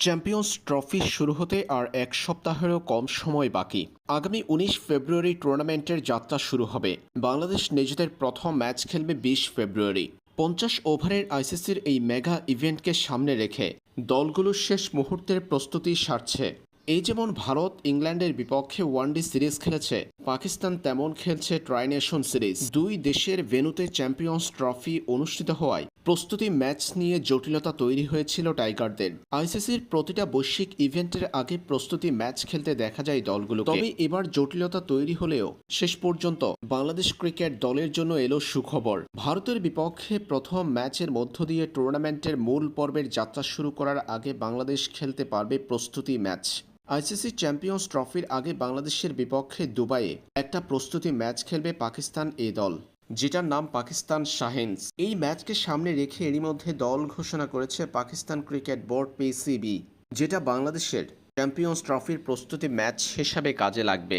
Champions trophy শুরু হতে আর এক সপ্তাহেরও কম সময় বাকি। আগামী উনিশ ফেব্রুয়ারি টুর্নামেন্টের যাত্রা শুরু হবে। বাংলাদেশ নিজেদের প্রথম ম্যাচ খেলবে বিশ ফেব্রুয়ারি। পঞ্চাশ ওভারের আইসিসির এই মেগা ইভেন্টকে সামনে রেখে দলগুলো শেষ মুহূর্তের প্রস্তুতি সারছে। এই যেমন ভারত, ইংল্যান্ডের বিপক্ষে ওয়ানডে সিরিজ খেলেছে, পাকিস্তান তেমন খেলছে ট্রাইনেশন সিরিজ। দুই দেশের ভেন্যুতে চ্যাম্পিয়ন্স ট্রফি অনুষ্ঠিত হওয়ায় প্রস্তুতি ম্যাচ নিয়ে জটিলতা তৈরি হয়েছিল টাইগারদের। আইসিসির প্রতিটা বৈশ্বিক ইভেন্টের আগে প্রস্তুতি ম্যাচ খেলতে দেখা যায় দলগুলো তবে এবার জটিলতা তৈরি হলেও শেষ পর্যন্ত বাংলাদেশ ক্রিকেট দলের জন্য এলো সুখবর। ভারতের বিপক্ষে প্রথম ম্যাচের মধ্য দিয়ে টুর্নামেন্টের মূল পর্বের যাত্রা শুরু করার আগে বাংলাদেশ খেলতে পারবে প্রস্তুতি ম্যাচ। আইসিসি চ্যাম্পিয়ন্স ট্রফির আগে বাংলাদেশের বিপক্ষে দুবাইয়ে একটা প্রস্তুতি ম্যাচ খেলবে পাকিস্তান এ দল। যেটার নাম পাকিস্তান শাহিনস। এই ম্যাচকে সামনে রেখে এরই মধ্যে দল ঘোষণা করেছে পাকিস্তান ক্রিকেট বোর্ড পিসিবি, যেটা বাংলাদেশের চ্যাম্পিয়ন্স ট্রফির প্রস্তুতি ম্যাচ হিসাবে কাজে লাগবে।